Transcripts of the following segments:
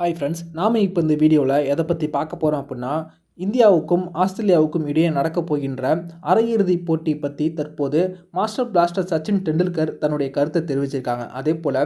Hi friends நாம் இப்போ இந்த வீடியோவில் எதை பற்றி பார்க்க போகிறோம் அப்படின்னா இந்தியாவுக்கும் ஆஸ்திரேலியாவுக்கும் இடையே நடக்கப் போகின்ற அரையிறுதிப் போட்டி பற்றி தற்போது மாஸ்டர் பிளாஸ்டர் சச்சின் டெண்டுல்கர் தன்னுடைய கருத்தை தெரிவிச்சிருக்காங்க. அதே போல்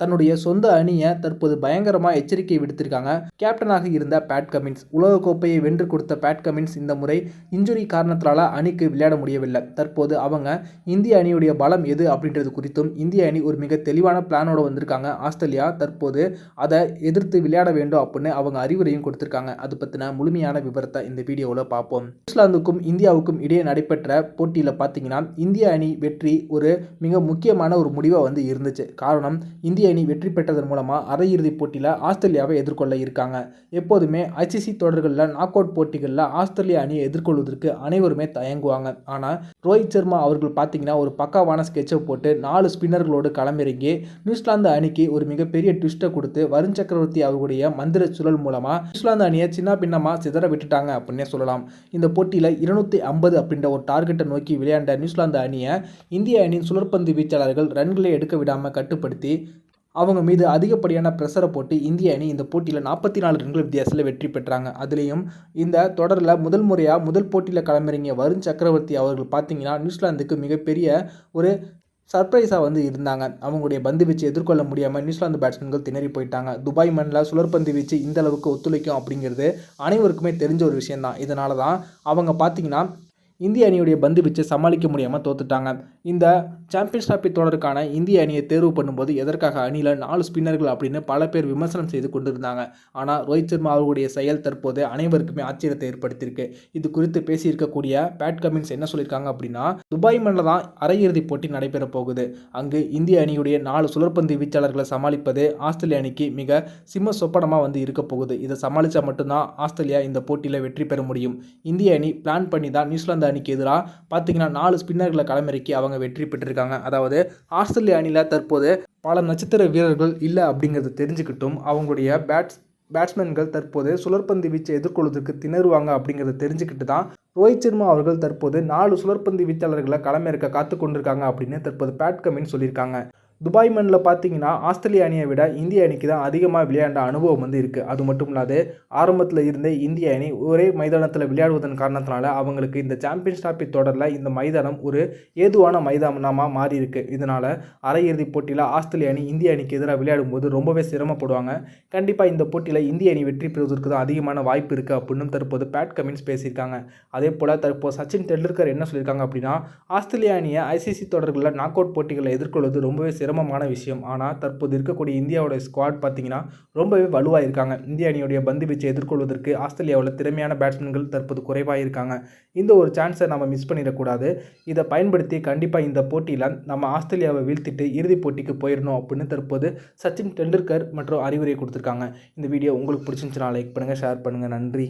தன்னுடைய சொந்த அணியை தற்போது பயங்கரமாக எச்சரிக்கை விடுத்திருக்காங்க. கேப்டனாக இருந்த பேட் கமின்ஸ் உலகக்கோப்பையை வென்று கொடுத்த பேட் கமின்ஸ் இந்த முறை இன்ஜுரி காரணத்தினால அணிக்கு விளையாட முடியவில்லை. தற்போது அவங்க இந்திய அணியுடைய பலம் எது அப்படின்றது குறித்தும் இந்திய அணி ஒரு மிக தெளிவான பிளானோட வந்திருக்காங்க. ஆஸ்திரேலியா தற்போது அதை எதிர்த்து விளையாட வேண்டும் அப்படின்னு அவங்க அறிவுரையும் கொடுத்துருக்காங்க. அது பற்றின முழுமையான விவரத்தை இந்த வீடியோவில் பார்ப்போம். நியூசிலாந்துக்கும் இந்தியாவுக்கும் இடையே நடைபெற்ற போட்டியில் பார்த்தீங்கன்னா இந்திய அணி வெற்றி ஒரு மிக முக்கியமான ஒரு முடிவாக வந்து இருந்துச்சு. காரணம் இந்திய இந்திய அணி வெற்றி பெற்றதன் மூலமாக அரையிறுதிப் போட்டியில் ஆஸ்திரேலியாவை எதிர்கொள்ள இருக்காங்க. எப்போதுமே ஐசிசி தொடர்களில் நாக் அவுட் போட்டிகளில் ஆஸ்திரேலியா அணியை எதிர்கொள்வதற்கு அனைவருமே தயங்குவாங்க. ஆனால் ரோஹித் சர்மா அவர்கள் பார்த்தீங்கன்னா ஒரு பக்காவான ஸ்கெட்சை போட்டு நாலு ஸ்பின்னர்களோடு களமிறங்கி நியூசிலாந்து அணிக்கு ஒரு மிகப்பெரிய ட்விஸ்ட்டை கொடுத்து வருண் சக்கரவர்த்தி அவர்களுடைய மந்திர சுழல் மூலமாக நியூசிலாந்து அணியை சின்ன பின்னமாக சிதற விட்டுட்டாங்க அப்படின்னே சொல்லலாம். இந்த போட்டியில் இருநூத்தி ஐம்பது அப்படின்ற ஒரு டார்கெட்டை நோக்கி விளையாண்ட நியூசிலாந்து அணியை இந்திய அணியின் சுழற்பந்து வீச்சாளர்கள் ரன்களை எடுக்க விடாமல் கட்டுப்படுத்தி அவங்க மீது அதிகப்படியான ப்ரெஷரை போட்டு இந்திய அணி இந்த போட்டியில் நாற்பத்தி நாலு ரன்கள் வித்தியாசத்தில் வெற்றி பெற்றாங்க. அதுலேயும் இந்த தொடரில் முதல் முறையாக முதல் போட்டியில் களமிறங்கிய வருண் சக்கரவர்த்தி அவர்கள் பார்த்தீங்கன்னா நியூசிலாந்துக்கு மிகப்பெரிய ஒரு சர்ப்ரைஸாக வந்து இருந்தாங்க. அவங்களுடைய பந்து வீச்சு எதிர்கொள்ள முடியாமல் நியூசிலாந்து பேட்ஸ்மேன்கள் திணறி போயிட்டாங்க. துபாய் மண்ணில் சுழற்பந்து வீச்சு இந்த அளவுக்கு ஒத்துழைக்கும் அப்படிங்கிறது அனைவருக்குமே தெரிஞ்ச ஒரு விஷயந்தான் இதனால தான் அவங்க பார்த்தீங்கன்னா இந்திய அணியுடைய பந்து வீச்சை சமாளிக்க முடியாமல் தோத்துட்டாங்க. இந்த சாம்பியன்ஸ் டிராபி தொடருக்கான இந்திய அணியை தேர்வு பண்ணும்போது எதற்காக அணியில் நாலு ஸ்பின்னர்கள் அப்படின்னு பல பேர் விமர்சனம் செய்து கொண்டிருந்தாங்க. ஆனால் ரோஹித் சர்மா அவர்களுடைய செயல் தற்போது அனைவருக்குமே ஆச்சரியத்தை ஏற்படுத்தியிருக்கு. இது குறித்து பேசியிருக்கக்கூடிய பேட் கமின்ஸ் என்ன சொல்லியிருக்காங்க அப்படின்னா துபாய் மண்ணில் தான் அரையிறுதிப் போட்டி நடைபெற போகுது. அங்கு இந்திய அணியுடைய நாலு சுழற்பந்து வீச்சாளர்களை சமாளிப்பது ஆஸ்திரேலிய அணிக்கு மிக சிம்ம சொப்பனமாக வந்து இருக்க போகுது. இதை சமாளித்தா மட்டும்தான் ஆஸ்திரேலியா இந்த போட்டியில் வெற்றி பெற முடியும். இந்திய அணி பிளான் பண்ணி தான் நியூசிலாந்து அணிக்கு எதிராக பார்த்தீங்கன்னா நாலு ஸ்பின்னர்களை களமிறக்கி அவங்க வெற்றி பெற்றிருக்காங்க. அதாவது ஆஸ்திரேலிய அணியில் தற்போது பல நட்சத்திர வீரர்கள் இல்லை அப்படிங்கிறது தெரிஞ்சுக்கிட்டும் அவங்களுடைய பேட்ஸ் பேட்ஸ்மேன்கள் தற்போது சுழற்பந்து வீச்சை எதிர்கொள்வதற்கு திணறுவாங்க அப்படிங்கிறத தெரிஞ்சுக்கிட்டு தான் ரோஹித் சர்மா அவர்கள் தற்போது நாலு சுழற்பந்து வீச்சாளர்களை களமிறக்க காத்து கொண்டிருக்காங்க அப்படின்னு தற்போது பேட் கமின் சொல்லியிருக்காங்க. துபாய் மண்ணில் பார்த்தீங்கன்னா ஆஸ்திரேலிய அணியை விட இந்திய அணிக்கு தான் அதிகமாக விளையாண்ட அனுபவம் வந்து இருக்குது அது மட்டும் இல்லாது ஆரம்பத்தில் இருந்தே இந்திய அணி ஒரே மைதானத்தில் விளையாடுவதன் காரணத்தினால அவங்களுக்கு இந்த சாம்பியன்ஸ் டிராஃபி தொடரில் இந்த மைதானம் ஒரு ஏதுவான மைதானமாக மாறி இருக்கு இதனால் அரையிறுதிப் போட்டியில் ஆஸ்திரேலிய அணி இந்திய அணிக்கு எதிராக விளையாடும் போது ரொம்பவே சிரமப்படுவாங்க. கண்டிப்பாக இந்த போட்டியில் இந்திய அணி வெற்றி பெறுவதற்கு தான் அதிகமான வாய்ப்பு இருக்குது அப்படின்னு தற்போது பேட் கமின்ஸ் பேசியிருக்காங்க. அதே போல் தற்போது சச்சின் டெண்டுல்கர் என்ன சொல்லியிருக்காங்க அப்படின்னா ஆஸ்திரேலிய அணியை ஐசிசி தொடர்களில் நாக் அவுட் போட்டிகளை எதிர்கொள்வது ரொம்பவே சிரமமான விஷயம். ஆனால் தற்போது இருக்கக்கூடிய இந்தியாவோட ஸ்குவாட் பார்த்தீங்கன்னா ரொம்பவே வலுவாக இருக்காங்க இந்திய அணியுடைய பந்து வீச்சை எதிர்கொள்வதற்கு ஆஸ்திரேலியாவில் திறமையான பேட்ஸ்மேன்கள் தற்போது குறைவாக இருக்காங்க இந்த ஒரு சான்ஸை நம்ம மிஸ் பண்ணிடக்கூடாது. இதை பயன்படுத்தி கண்டிப்பாக இந்த போட்டியில் நம்ம ஆஸ்திரேலியாவை வீழ்த்திட்டு இறுதிப் போட்டிக்கு போயிடணும் அப்படின்னு தற்போது சச்சின் டெண்டுல்கர் மற்றும் அறிவுரை கொடுத்துருக்காங்க. இந்த வீடியோ உங்களுக்கு பிடிச்சிருந்துச்சுன்னா லைக் பண்ணுங்கள் ஷேர் பண்ணுங்கள் நன்றி.